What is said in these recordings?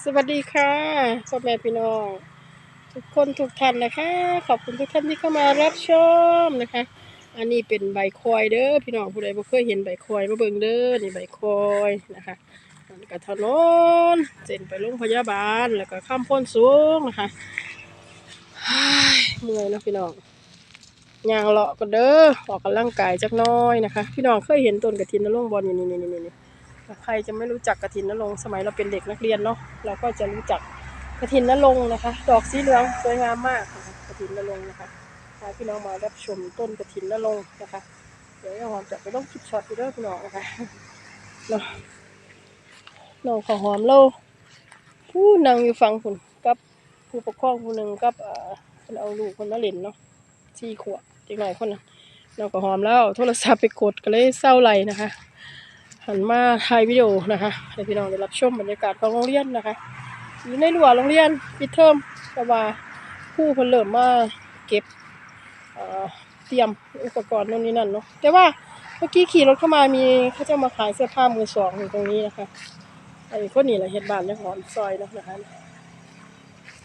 สวัสดีค่ะพ่อแม่พี่น้อง ทุกคนทุกท่านนะคะ ขอบคุณทุกท่านที่เข้ามารับชมนะคะ อันนี้เป็นใบคอยเด้อพี่น้องผู้ใดบ่เคยเห็นใบคอยมาเบิ่งเด้อนี่ใบคอยนะคะอันนี้ก็ถนนเส้นไปโรงพยาบาลแล้วก็ข้ามพ้นสูงนะคะเมื่อยนะพี่น้องยางเลาะก็เด้อออกกำลังกายจักน้อยนะคะ พี่น้องเคยเห็นต้นกระถินนรงค์บอลนี่นี่นี่นี่ ใครจะไม่รู้จักกระถินนรงสมัยเราเป็นเด็กนักเรียนเนาะเราก็จะรู้จักกระถินนรงนะคะ ดอกสีเหลืองสวยงามมากนะคะกระถินนรงนะคะพาพี่น้องมารับชมต้นกระถินนรงนะคะ เดี๋ยวหอมจะไปต้องคลิปช็อตอีกเด้อพี่น้องนะคะเนาะน้องขาวหอมเราผู้นั่งอยู่ฟังคุณกับผู้ปกครองผู้หนึ่งกับเอ่อคนเอาลูกคนมาเล่นเนาะสี่ขวบเด็กหน่อยคนนึงน้องหอมแล้วโทรศัพท์ไปกดก็เลยเศร้าไหลนะคะ หันมาถ่ายวิดีโอนะคะให้พี่น้องได้รับชมบรรยากาศของโรงเรียนนะคะอยู่ในรั้วโรงเรียนปิดเทอมแต่ว่าคู่เพิ่นเริ่มมาเก็บเตรียมอุปกรณ์นู่นนี่นั่นเนาะแต่ว่าเมื่อกี้ขี่รถเข้ามามีเขาจะมาขายเสื้อผ้ามือสองอยู่ตรงนี้นะคะไอ้คนนี้แหละเฮ็ดบ้านเนี่ยหอมซอยเนาะนะคะ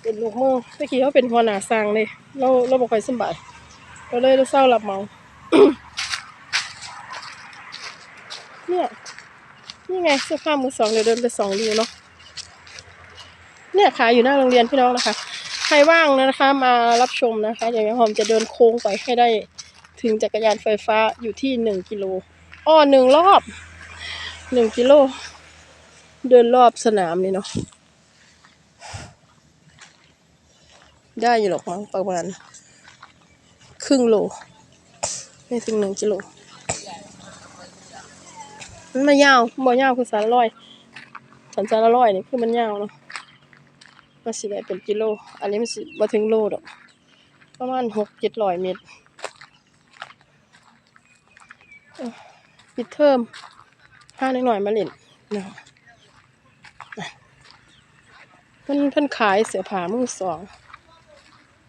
เป็นลูกมือเมื่อกี้เขาเป็นหัวหน้าสร้างเลยเราเราบ่ค่อยสำบายก็เลยเราเศร้ารับเมา เนี่ย นี่ไงเสื้อผ้ามือสองเดี๋ยวเดินไปสองดูเนาะ เนี่ยขายอยู่หน้าโรงเรียนพี่น้องนะคะ ใครว่างนะคะ มารับชมนะคะอย่างนี้หอมจะเดินโค้งไปให้ได้ถึงจักรยานไฟฟ้าอยู่ที่หนึ่งกิโลอ้อหนึ่งรอบหนึ่งกิโล เดินรอบสนามนี่เนาะได้อยู่หรอกมั้งประมาณครึ่งโล ไม่ถึงหนึ่งกิโล มันมายาวบ่ยาวคือสารลอยสันสารลอยนี่คือมันยาวเนาะมันสิได้เป็นกิโล อันนี้มันสิบ่ถึงโลดอก ประมาณหกเจ็ดร้อยเมตรเอ้อปิดเทอมพาหน่อยมาเล่นเนาะอะเพิ่นเพิ่นขายเสื้อผ้ามือสอง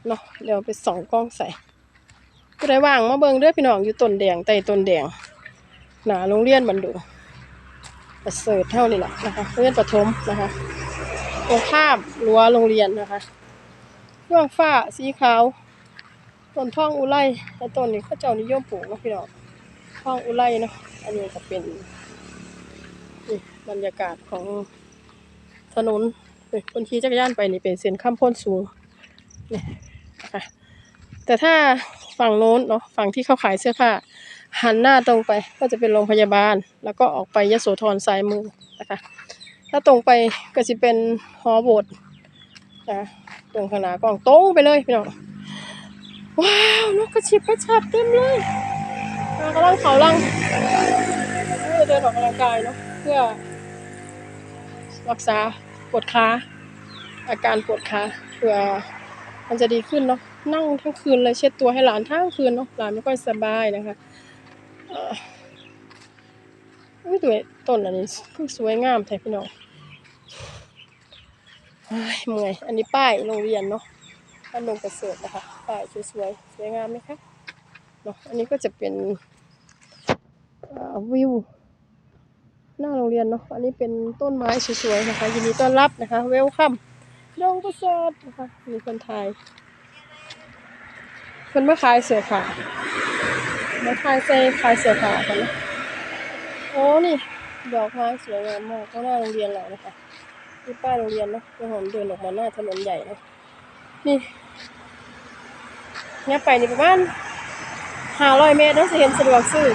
เนาะเดี๋ยวไปสองกล้องใส่ผู้ใดว่างมาเบิ่งเด้อพี่น้องอยู่ต้นแดงใต้ต้นแดง หนาโรงเรียนบันดุประเสริฐเท่านี่แหละนะคะโรงเรียนประถมนะคะตรงข้ามรั้วโรงเรียนนะคะเรื่องฟ้าสีขาวต้นท่องอุไรและต้นนี้เขาเจ้านิยมปลูกนะพี่น้องท่องอุไรเนาะอันนี้ก็เป็นนี่บรรยากาศของถนนเอ้ยคนขี่จักรยานไปนี่เป็นเส้นข้ามพ้นสูงนี่นะคะแต่ถ้าฝั่งโน้นเนาะฝั่งที่เขาขายเสื้อผ้า หันหน้าตรงไปก็จะเป็นโรงพยาบาล แล้วก็ออกไปยโสธรซ้ายมือนะคะ ถ้าตรงไปก็จะเป็นหอโบสถ์นะตรงขานากล้องตรงไปเลยพี่น้องว้าวนกกระชิบกระชับเต็มเลยมากำลังเขาลังเพื่อเดินออกกำลังกายเนาะเพื่อ รักษาปวดขาอาการปวดขาเพื่อมันจะดีขึ้นเนาะนั่งทั้งคืนเลยเช็ดตัวให้หลานทั้งคืนเนาะหลานไม่ค่อยสบายนะคะ อุ้ยตัวต้นอันนี้คือสวยงามแท้พี่น้องเมื่อย อันนี้ป้ายโรงเรียนเนาะบ้านดงประเสริฐนะคะ ป้ายสวยๆ สวยงามไหมคะ เนาะ อันนี้ก็จะเป็นวิวหน้าโรงเรียนเนาะ อันนี้เป็นต้นไม้สวยๆนะคะ ยินดีต้อนรับนะคะ เวลคัมดงประเสริฐนะคะ มีคนไทยคนมาขายเสื้อผ้า มาขายใส่ขายเสื้อผ้ากันนะโอ้นี่ ดอกไม้สวยงามมากข้างหน้าโรงเรียนเรานะคะนี่ป้ายโรงเรียนนะแล้วผมเดินออกมาหน้าถนนใหญ่นะนี่เนี่ยไปนี่ประมาณห้าร้อยเมตรเนาะจะเห็นสะดวกซื้อ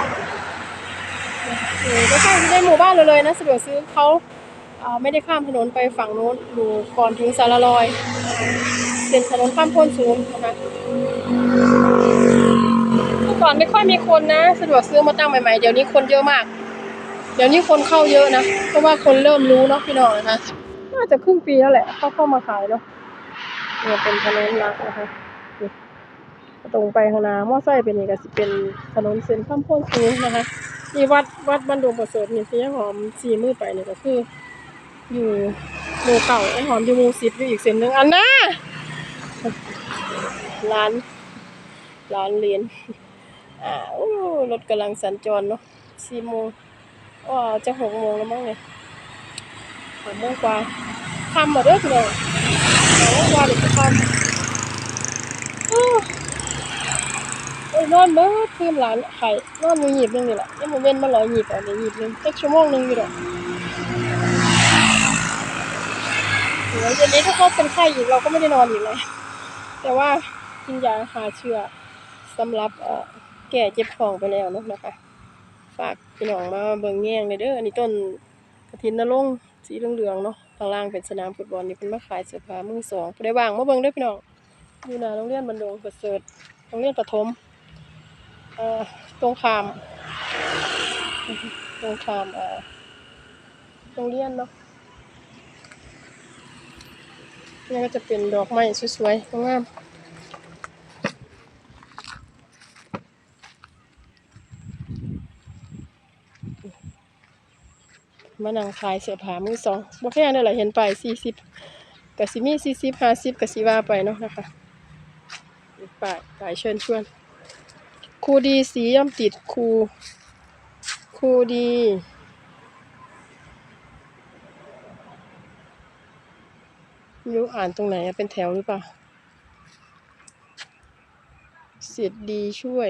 เออก็ใช่ในหมู่บ้านเราเลยนะสะดวกซื้อเขาอ่าไม่ได้ข้ามถนนไปฝั่งโน้นอยู่ก่อนถึงสารลอยเป็นถนนข้ามพ้นสูงนะคะ ก่อนไม่ค่อยมีคนนะ สะดวกซื้อมาตั้งใหม่ๆ เดี๋ยวนี้คนเยอะมาก เดี๋ยวนี้คนเข้าเยอะนะ เพราะว่าคนเริ่มรู้เนาะพี่น้องนะคะ น่าจะครึ่งปีแล้วแหละเขาเข้ามาขายเนาะเนี่ยเป็นถนนลักนะคะตรงไปข้างหน้ามอไซค์เป็นนี่ก็สิเป็นถนนเส้นข้ามโพ้นสูงนะคะนี่วัดวัดบ้านดงประเสริฐนี่ที่ยังหอมสีมือไปนี่ก็คือ อยู่หมู่เก่าไอ้หอมอยู่หมู่สิบอยู่อีกเส้นหนึ่งอันน่ะร้านร้านเรียน อ่าโอ้รถกำลังสัญจรเนาะสี่โมงอ๋อจะหกโมงแล้วมั้งเนี่ยหกโมงกว่าคำมาเด้อพี่น้องเอาว่าว่าเด็กจะคำอ้าวโอ้ยนอนเบิดคืนหลานไข่นอนอยู่หยีบหนึงนี่แหละยังโมเว้นมาหลอยหยีบอะเดี๋ยวหยีบหนึงสักชั่วโมงหนึงอยู่ดอกเดี๋ยวเย็นนี้ถ้าเขาเป็นไข้อีกเราก็ไม่ได้นอนอีกเลย แต่ว่ากินยาหาเชื้อสำหรับเอ่อ แก่เจ็บท้องไปแล้วเนาะนะคะ ฝากพี่น้องมาเบิ่งแง่งเลยเด้ออันนี้ต้นกระถินนรงสีเหลืองๆเนาะข้างล่างเป็นสนามฟุตบอลนี่เพิ่นมาขายเสื้อผ้ามือสองผู้ใดว่างมาเบิ่งเด้อพี่น้องอยู่หน้าโรงเรียนบันดงประเสริฐโรงเรียนประถมเอ่อตรงขามตรงขามเอ่อโรงเรียนเนาะนี่ก็จะเป็นดอกไม้สวยๆงามๆ มานั่งขายเสื้อผ้ามือสองบ่แพงเด้อล่ะเห็นไป้าย40ก็สิมี40 50ก็สิว่าไปเนาะนะคะป้ายป้ายเชิญชวนครูดีสีย่อมติดครูครูดีไม่รู้อ่านตรงไหนเป็นแถวหรือเปล่าสิทธิ์ดีช่วย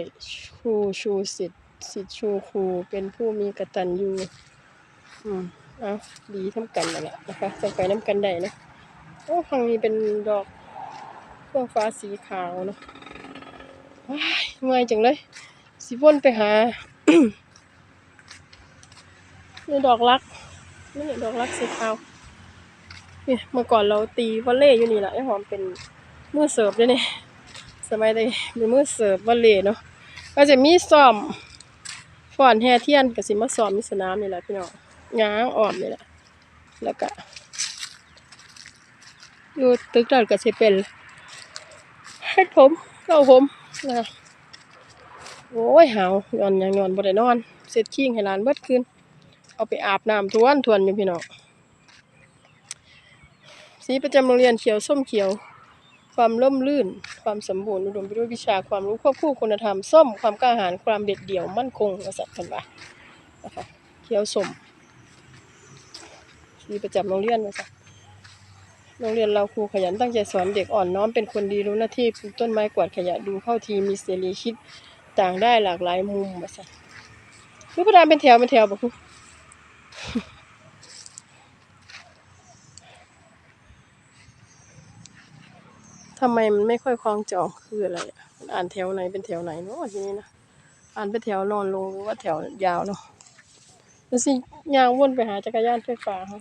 ครูชูสิทธิ์สิทธิ์ชูครูเป็นผู้มีกตัญญู อืมเอาดีทำกันนั่นแหละนะคะจะไปน้ำกันได้นะโอ้ฝั่งนี้เป็นดอกเฟื่องฟ้าสีขาวเนาะว้ายเมื่อยจังเลยสิวนไปหานี่ดอกรักนี่ดอกรักสีขาวนี่เมื่อก่อนเราตีวอลเลย์อยู่นี่แหละไอ้หอมเป็นมือเสิร์ฟด้วยนี่สมัยเด็กเป็นมือเสิร์ฟวอลเลย์เนาะก็จะมีซ้อมฟ้อนแห่เทียนกับสิมาซ้อมมีสนามนี่แหละพี่น้อง ง้างอ่อมนี่แหละแล้วก็อยู่ตึกนั่นก็จะเป็นให้ผมเก้าผมนะโอ้ยหาวนอนยังนอนบ่ได้นอน เสร็จคิงให้หลานเบิดคืนเอาไปอาบน้ำทวนทวนอยู่พี่น้องสีประจำโรงเรียนเขียวส้มเขียว ความร่มรื่น ความสมบูรณ์อุดมไปด้วยวิชาความรู้ควบคู่คุณธรรม ส้มความกล้าหาญความเด็ดเดี่ยวมั่นคงกษัตริย์กันว่านะคะเขียวส้ม สีประจำโรงเรียนว่าซะโรงเรียนเราครูขยันตั้งใจสอนเด็กอ่อนน้อมเป็นคนดีรู้หน้าที่ปลูกต้นไม้กวาดขยะดูเข้าทีมีเสรีคิดต่างได้หลากหลายมุมมาซะคือประดามเป็นแถวเป็นแถวบอกคุณทำไมมันไม่ค่อยคล้องจองคืออะไรอะมันอ่านแถวไหนเป็นแถวไหนเนาะทีนี้นะอ่านเป็นแถวนอนลงหรือว่าแถวยาวเนาะแล้วสิยางวนไปหาจักรยานไฟฟ้าค่ะ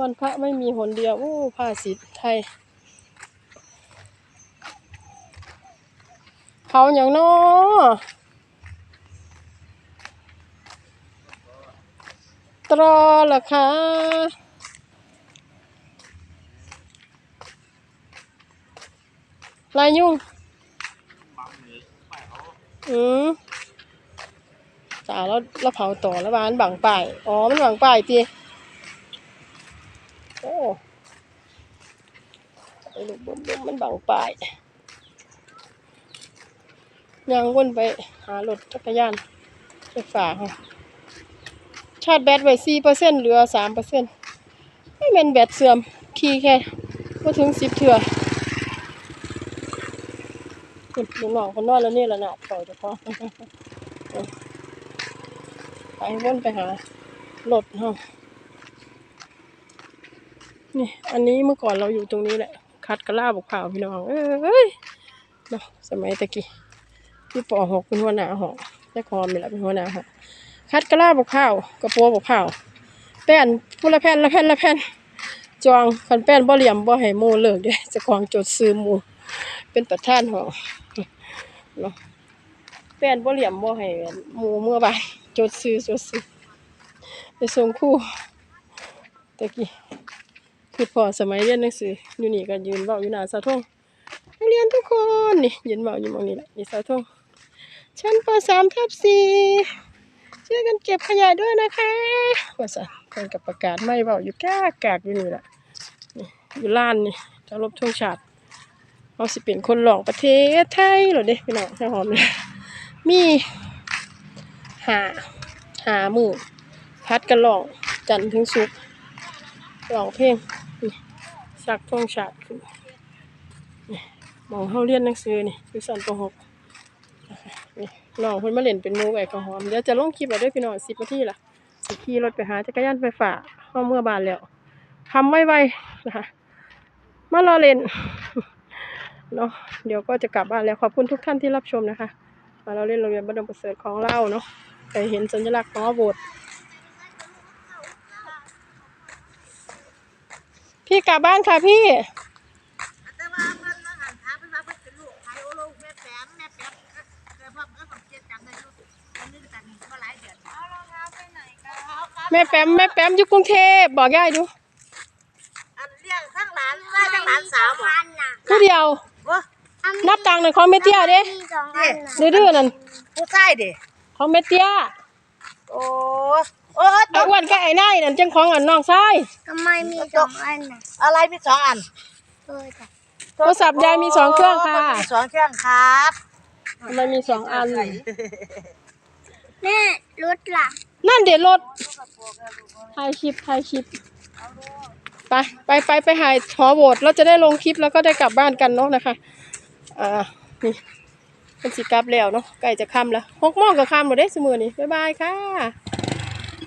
วันพระไม่มีหนเดียว โอ้ผ้าสีไทยเขาอย่างน้อตรอเหรอคะลายยุ่งอืมจ้าแล้วแล้วเผาต่อแล้วบ้านบังป้าย อ๋อ มันบังป้ายตี โอ้ไอ้ลูกบมๆมันบังป้ายยังวนไปหารถจักรยานไฟฟ้าค่ะชาร์จแบตไว้สี่เปอร์เซ็นต์เหลือสามเปอร์เซ็นต์ไม่เป็นแบตเสื่อม ขี่แค่ก็ถึงสิบเถื่อคุณลุงน้องคนนอนแล้วนี่ละนะต่อจะพอไปวนไปหารถเฮา นี่ อันนี้เมื่อก่อนเราอยู่ตรงนี้แหละ คัดกระลาบกข่าวพี่น้อง เอ้ยเนาะสมัยตะกี้ที่ปอหกเป็นหัวหน้าหอกแม่คอมนี่แหละเป็นหัวหน้าหอคัดกระลาบกข้าวกระโปรงบกข้าว แป้นผู้ละแผ่นละแผ่นละแผ่นจองคันแป้นบ่เหลี่ยมบ่ให้หมู่เลิกเด้เจะของจดซื้อหมูเป็นประธานหอกเนาะแป้นบ่เหลี่ยมบ่ให้หมูเมื่อบ่ายจดซื้อจดซื้อไปส่งคู่ตะกี้ คือพอสมัยเรียนหนังสืออยู่นี่ก็ยืนเว้าอยู่หน้าเสาธงนักเรียนทุกคนนี่ยืนเบาอยู่มองนี้แหละนี่เสาธงชั้นปสามทับสี่ช่วยกันเก็บขยะด้วยนะคะว่าสันเพิ่นกับประกาศไม่เบาอยู่กากากอยู่นี่แหละนี่อยู่ล้านนี่จะรบธงชาติเราสิเป็นคนหลอกประเทศไทยเหรอเด้พี่น้องให้หอมเลยมีหาหาหมู่พัดกันหลอกจันถึงศุกร์ไปร้องเพลง สักทงชาติขึ้นมองเฮาเรียนหนังสือนี่อยู่สันปหกนะคะนี่น้องเพิ่นมาเล่นเป็นมูไว้กับหอมเดี๋ยวจะลงคลิปไว้ด้วยพี่น้อง10นาทีล่ะสิขี่รถไปหาจักรยานไฟฟ้าเฮาเมื่อบานแล้วทำไวๆนะคะมารอเล่นเนาะเดี๋ยวก็จะกลับบ้านแล้วขอบคุณทุกท่านที่รับชมนะคะ มาเราเล่นโรงเรียนบ้านดงประเสริฐของเราเนาะไปเห็นสัญลักษณ์ของโบสถ์ พี่กลับบ้านค่ะพี่ แต่ว่าเพิ่นว่าหันถามเพิ่นว่าเพิ่นเป็นลูกใครโอ้ลูกแม่แป๊มแม่แป๊มเกิดพ่อเพิ่นสมเกียรติจำได้อยู่อันนี้กันก็หลายเดือนเอารองเท้าไปไหนกันแม่แปมแม่แปมอยู่กรุงเทพบอกยายดูอันเลี้ยงทั้งหลานได้ทั้งหลานสาวบ่ผู้เดียว โอ้นับตังค์หน่อยของเมเตียเด้สองอันน่ะดื้อๆนั่นผู้ชายดิของเมเตียโอ้ โอ้ไอ้อ้วนกับไอ้นายนั่นจังของอันน้องชายทำไมมีสองอันน่ะอะไรมีสองอันเออจ้ะโทรศัพท์ยายมีสองเครื่องค่ะมีสองเครื่องครับมันมีสองอัน แม่รถล่ะนั่นเดี๋ยวรถถ่ายคลิปถ่ายคลิปไปไปไปไปหายหอโหวตเราจะได้ลงคลิปแล้วก็ได้กลับบ้านกันเนาะนะคะอ่านี่เป็นสิกลับแล้วเนาะใกล้จะค่ำแล้วหกโมงก็ค่ำหมดเด้สมือนี่บ๊ายบายค่ะ